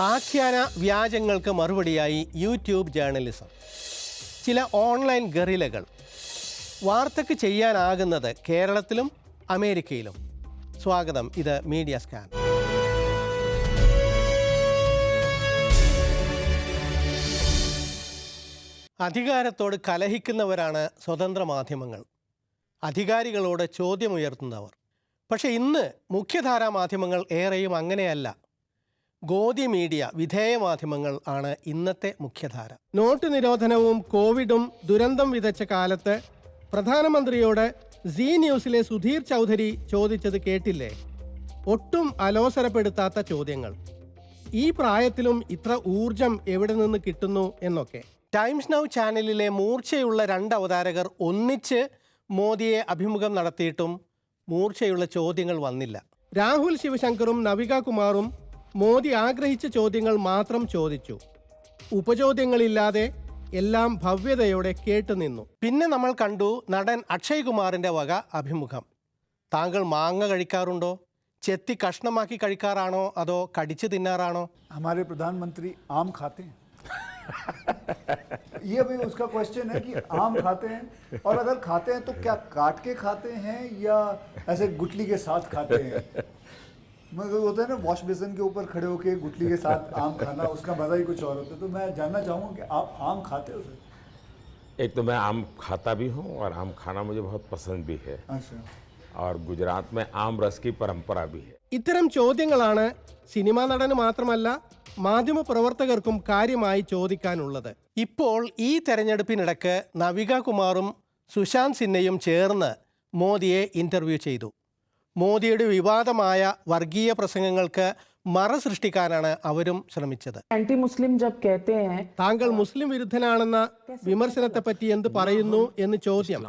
ആഖ്യാന വ്യാജങ്ങൾക്ക് മറുപടിയായി യൂട്യൂബ് ജേർണലിസം. ചില ഓൺലൈൻ ഗറിലകൾ. വാർത്തക്ക് ചെയ്യാനാകുന്നത് കേരളത്തിലും അമേരിക്കയിലും. സ്വാഗതം ഇത് മീഡിയ സ്കാൻ. അധികാരത്തോട് കലഹിക്കുന്നവരാണ് സ്വതന്ത്ര മാധ്യമങ്ങൾ. അധികാരികളോട് ചോദ്യമുയർത്തുന്നവർ. പക്ഷേ ഇന്ന് മുഖ്യധാരാ മാധ്യമങ്ങൾ ഏറെയും അങ്ങനെയല്ല. ഗോതി മീഡിയ വിധേയ മാധ്യമങ്ങൾ ആണ് ഇന്നത്തെ മുഖ്യധാര. നോട്ട് നിരോധനവും കോവിഡും ദുരന്തം വിതച്ച കാലത്ത് പ്രധാനമന്ത്രിയോട് സി ന്യൂസിലെ സുധീർ ചൗധരി ചോദിച്ചത് കേട്ടില്ലേ? ഒട്ടും അലോസരപ്പെടുത്താത്ത ചോദ്യങ്ങൾ. ഈ പ്രായത്തിലും ഇത്ര ഊർജം എവിടെ നിന്ന് കിട്ടുന്നു എന്നൊക്കെ. ടൈംസ് നൗ ചാനലിലെ മൂർച്ചയുള്ള രണ്ട് അവതാരകർ ഒന്നിച്ച് മോദിയെ അഭിമുഖം നടത്തിയിട്ടും മൂർച്ചയുള്ള ചോദ്യങ്ങൾ വന്നില്ല. രാഹുൽ ശിവശങ്കറും നവിക കുമാറും മോദി ആഗ്രഹിച്ച ചോദ്യങ്ങൾ മാത്രം ചോദിച്ചു ഉപചോദ്യങ്ങളില്ലാതെ എല്ലാം ഭവ്യതയോടെ കേട്ടുനിന്നു പിന്നെ നമ്മൾ കണ്ടു നടൻ അക്ഷയ് കുമാറിന്റെ വക അഭിമുഖം താങ്കൾ മാങ്ങ കഴിക്കാറുണ്ടോ ചെത്തി കഷ്ണമാക്കി കഴിക്കാറാണോ അതോ കടിച്ചു തിന്നാറാണോ हमारे प्रधानमंत्री आम खाते हैं ये भी उसका क्वेश्चन है कि आम खाते हैं और अगर खाते हैं तो क्या काट के खाते हैं या ऐसे गुटली के साथ खाते हैं मगर होता है ना वॉश बेसिन के ऊपर खड़े होके गुटली के साथ आम खाना उसका मजा ही कुछ और होता है तो मैं जानना चाहूँगा कि आप आम खाते हो सर एक तो मैं आम खाता भी हूँ और आम खाना मुझे बहुत पसंद भी है अच्छा और गुजरात में आम रस की परंपरा भी है ഇത്തരം ചോദ്യങ്ങളാണ് സിനിമാ നടന് മാത്രമല്ല മാധ്യമ പ്രവർത്തകർക്കും കാര്യമായി ചോദിക്കാനുള്ളത് ഇപ്പോൾ ഈ തെരഞ്ഞെടുപ്പിനിടക്ക് നവിക കുമാറും സുശാന്ത് സിന്നയും ചേർന്ന് മോദിയെ ഇന്റർവ്യൂ ചെയ്തു മോദിയുടെ വിവാദമായ വർഗീയ പ്രസംഗങ്ങൾക്ക് മറ സൃഷ്ടിക്കാനാണ് അവരും ശ്രമിച്ചത്. ആന്റി മുസ്ലിം താങ്കൾ മുസ്ലിം വിരുദ്ധനാണെന്ന വിമർശനത്തെ പറ്റി എന്ത് പറയുന്നു എന്ന് ചോദ്യം.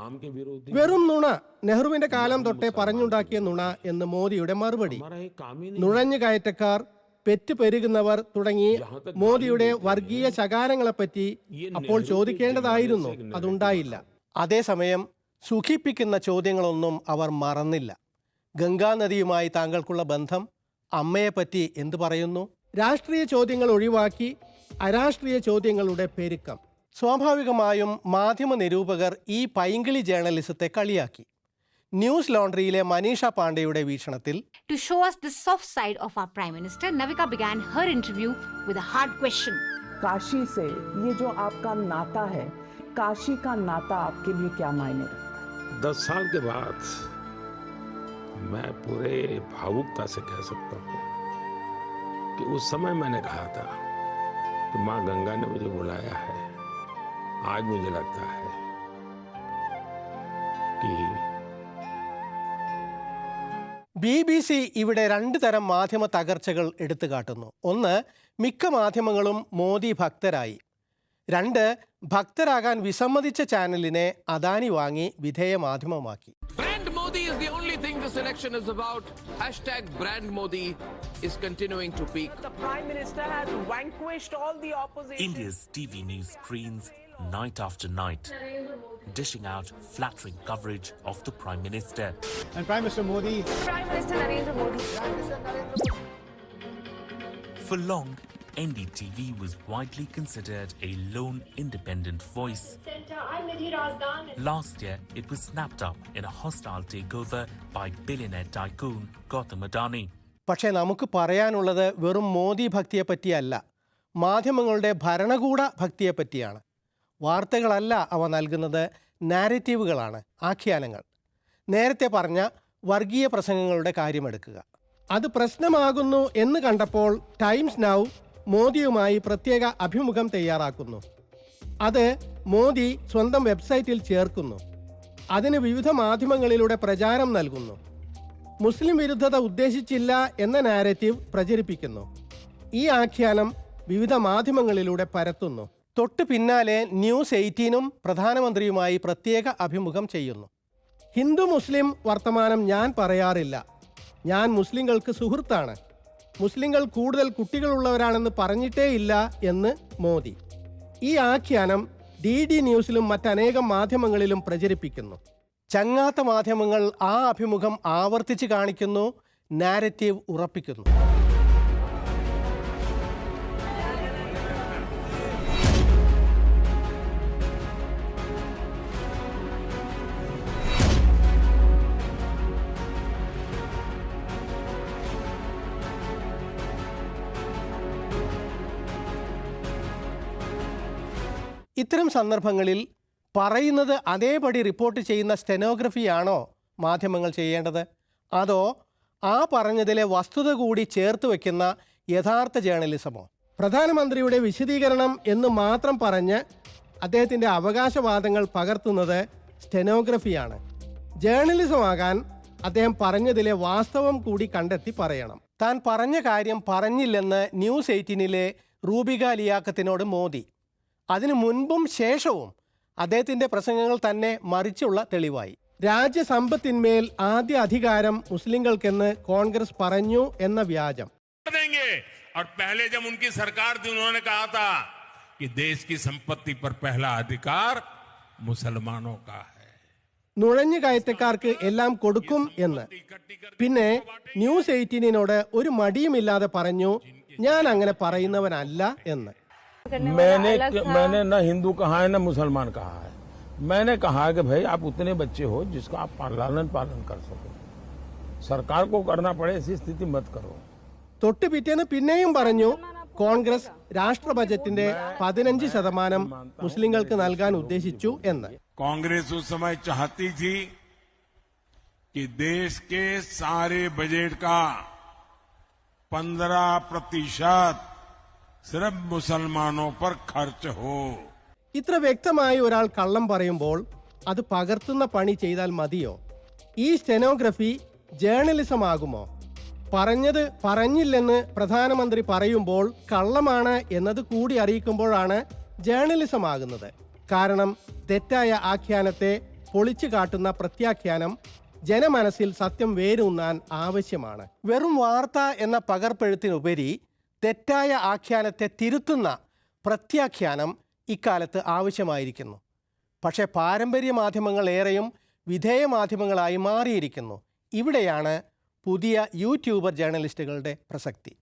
വെറും നുണ നെഹ്റുവിന്റെ കാലം തൊട്ടേ പറഞ്ഞുണ്ടാക്കിയ നുണ എന്ന് മോദിയുടെ മറുപടി. നുഴഞ്ഞു കയറ്റക്കാർ പെറ്റ് പെരുകുന്നവർ തുടങ്ങി മോദിയുടെ വർഗീയ ശകാരങ്ങളെപ്പറ്റി അപ്പോൾ ചോദിക്കേണ്ടതായിരുന്നു. അതുണ്ടായില്ല. അതേസമയം സുഖിപ്പിക്കുന്ന ചോദ്യങ്ങളൊന്നും അവർ മറന്നില്ല. ഗംഗാനദിയുമായി താങ്കൾക്കുള്ള ബന്ധം അമ്മയെപ്പറ്റി എന്തു പറയുന്നു രാഷ്ട്രീയ ചോദ്യങ്ങൾ ഒഴിവാക്കി അരാഷ്ട്രീയ ചോദ്യങ്ങളുടെ പെരുക്കം സ്വാഭാവികമായും മാധ്യമ നിരൂപകർ ഈ പൈങ്കിളി ജേർണലിസത്തെ കളിയാക്കി ന്യൂസ് ലോണ്ടറിയിലെ മനീഷ പാണ്ഡെയുടെ വീക്ഷണത്തിൽ To show us the soft side of our Prime Minister, Navika began her interview with a hard question. Kashi से ये जो आपका नाता है काशी का नाता आपके लिए क्या मायने रखता है दस साल के बाद मैं पूरे भावुकता से कह सकता हूँ कि उस समय मैंने कहा था कि माँ गंगा ने मुझे बुलाया है आज मुझे लगता है कि ബി ബി സി ഇവിടെ രണ്ട് തരം മാധ്യമ തകർച്ചകൾ എടുത്തു കാട്ടുന്നു ഒന്ന് മിക്ക മാധ്യമങ്ങളും മോദി ഭക്തരായി രണ്ട് ഭക്തരാകാൻ വിസമ്മതിച്ച ചാനലിനെ അദാനി വാങ്ങി വിധേയ മാധ്യമമാക്കി Brand Modi is the only thing this election is about. Hashtag Brand Modi is continuing to peak. The Prime Minister has vanquished all the opposition. India's TV news screens night after night, dishing out flattering coverage of the Prime Minister. And Prime Minister Modi Prime Minister Narendra Modi. For long, NDTV was widely considered a lone independent voice. Last year, it was snapped up in a hostile takeover by billionaire tycoon Gautam Adani. പക്ഷേ നമുക്ക് പറയാനുള്ളത് വെറും മോദി ഭക്തിയെ പറ്റിയല്ല മാധ്യമങ്ങളുടെ ഭരണകൂട ഭക്തിയെ പറ്റിയാണ് വാർത്തകളല്ല അവ നൽകുന്നത് നാരറ്റീവുകളാണ് ആഖ്യാനങ്ങൾ നേരത്തെ പറഞ്ഞ വർഗീയ പ്രസംഗങ്ങളുടെ കാര്യമെടുക്കുക അത് പ്രശ്നമാകുന്നു എന്ന് കണ്ടപ്പോൾ ടൈംസ് നൗ മോദിയുമായി പ്രത്യേക അഭിമുഖം തയ്യാറാക്കുന്നു. അത് മോദി സ്വന്തം വെബ്സൈറ്റിൽ ചേർക്കുന്നു. അതിന് വിവിധ മാധ്യമങ്ങളിലൂടെ പ്രചാരം നൽകുന്നു. മുസ്ലിം വിരുദ്ധത ഉദ്ദേശിച്ചില്ല എന്ന നാരറ്റീവ് പ്രചരിപ്പിക്കുന്നു. ഈ ആഖ്യാനം വിവിധ മാധ്യമങ്ങളിലൂടെ പരത്തുന്നു. തൊട്ടു പിന്നാലെ ന്യൂസ് എയ്റ്റീനും പ്രധാനമന്ത്രിയുമായി പ്രത്യേക അഭിമുഖം ചെയ്യുന്നു. ഹിന്ദു മുസ്ലിം വർത്തമാനം ഞാൻ പറയാറില്ല. ഞാൻ മുസ്ലിങ്ങൾക്ക് സുഹൃത്താണ്. മുസ്ലിങ്ങൾ കൂടുതൽ കുട്ടികളുള്ളവരാണെന്ന് പറഞ്ഞിട്ടേയില്ല എന്ന് മോദി. ഈ ആഖ്യാനം ഡി ഡി ന്യൂസിലും മറ്റനേകം മാധ്യമങ്ങളിലും പ്രചരിപ്പിക്കുന്നു. ചങ്ങാത്ത മാധ്യമങ്ങൾ ആ അഭിമുഖം ആവർത്തിച്ച് കാണിക്കുന്നു നാരറ്റീവ് ഉറപ്പിക്കുന്നു. ഇത്തരം സന്ദർഭങ്ങളിൽ പറയുന്നത് അതേപടി റിപ്പോർട്ട് ചെയ്യുന്ന സ്റ്റെനോഗ്രഫിയാണോ മാധ്യമങ്ങൾ ചെയ്യേണ്ടത്? അതോ ആ പറഞ്ഞതിലെ വസ്തുത കൂടി ചേർത്ത് വയ്ക്കുന്ന യഥാർത്ഥ ജേർണലിസമോ പ്രധാനമന്ത്രിയുടെ വിശദീകരണം എന്ന് മാത്രം പറഞ്ഞ് അദ്ദേഹത്തിന്റെ അവകാശവാദങ്ങൾ പകർത്തുന്നത് സ്റ്റെനോഗ്രഫിയാണ് ജേർണലിസമാകാൻ അദ്ദേഹം പറഞ്ഞതിലെ വാസ്തവം കൂടി കണ്ടെത്തി പറയണം. താൻ പറഞ്ഞ കാര്യം പറഞ്ഞില്ലെന്ന് ന്യൂസ് എയ്റ്റീനിലെ റൂബിക ലിയാക്കത്തിനോട് മോദി അതിനു മുൻപും ശേഷവും അദ്ദേഹത്തിൻ്റെ പ്രസംഗങ്ങൾ തന്നെ മറിച്ചുള്ള തെളിവായി രാജ്യസമ്പത്തിന്മേൽ ആദ്യ അധികാരം മുസ്ലിങ്ങൾക്കെന്ന് കോൺഗ്രസ് പറഞ്ഞു എന്ന വ്യാജം देंगे और पहले जब उनकी सरकार थी उन्होंने कहा था कि देश की संपत्ति पर पहला अधिकार मुसलमानों का है നുഴഞ്ഞു കയറ്റക്കാർക്ക് എല്ലാം കൊടുക്കും എന്ന് പിന്നെ ന്യൂസ് എയ്റ്റീനിനോട് ഒരു മടിയുമില്ലാതെ പറഞ്ഞു ഞാൻ അങ്ങനെ പറയുന്നവനല്ല എന്ന് मैंने मैंने न हिंदू कहा है न मुसलमान कहा है मैंने कहा है कि भाई आप उतने बच्चे हो जिसका आप लालन पालन कर सको सरकार को करना पड़े ऐसी स्थिति मत करो തൊട്ട് പിറ്റേന്ന് പിന്നെയും പറഞ്ഞു കോൺഗ്രസ് രാഷ്ട്ര ബജറ്റിന്റെ പതിനഞ്ച് ശതമാനം മുസ്ലിങ്ങൾക്ക് നൽകാൻ ഉദ്ദേശിച്ചു എന്ന് कांग्रेस उस समय चाहती थी कि देश के सारे बजट का पंद्रह प्रतिशत സിർഫ് മുസൽമാനോ പർ ഖർച്ച് ഹോ. ഇത്ര വ്യക്തമായി ഒരാൾ കള്ളം പറയുമ്പോൾ അത് പകർത്തുന്ന പണി ചെയ്താൽ മതിയോ? ഈ സ്റ്റെനോഗ്രഫി ജേർണലിസം ആകുമോ? പറഞ്ഞത് പറഞ്ഞില്ലെന്ന് പ്രധാനമന്ത്രി പറയുമ്പോൾ കള്ളമാണ് എന്നത് കൂടി അറിയിക്കുമ്പോഴാണ് ജേർണലിസം ആകുന്നത്. കാരണം തെറ്റായ ആഖ്യാനത്തെ പൊളിച്ചു കാട്ടുന്ന പ്രത്യാഖ്യാനം ജനമനസ്സിൽ സത്യം വേരൂന്നാൻ ആവശ്യമാണ്. വെറും വാർത്ത എന്ന പകർപ്പെഴുത്തിനുപരി തെറ്റായ ആഖ്യാനത്തെ തിരുത്തുന്ന പ്രത്യാഖ്യാനം ഇക്കാലത്ത് ആവശ്യമായിരിക്കുന്നു. പക്ഷേ പാരമ്പര്യ മാധ്യമങ്ങൾ ഏറെയും വിധേയ മാധ്യമങ്ങളായി മാറിയിരിക്കുന്നു. ഇവിടെയാണ് പുതിയ യൂട്യൂബർ ജേർണലിസ്റ്റുകളുടെ പ്രസക്തി.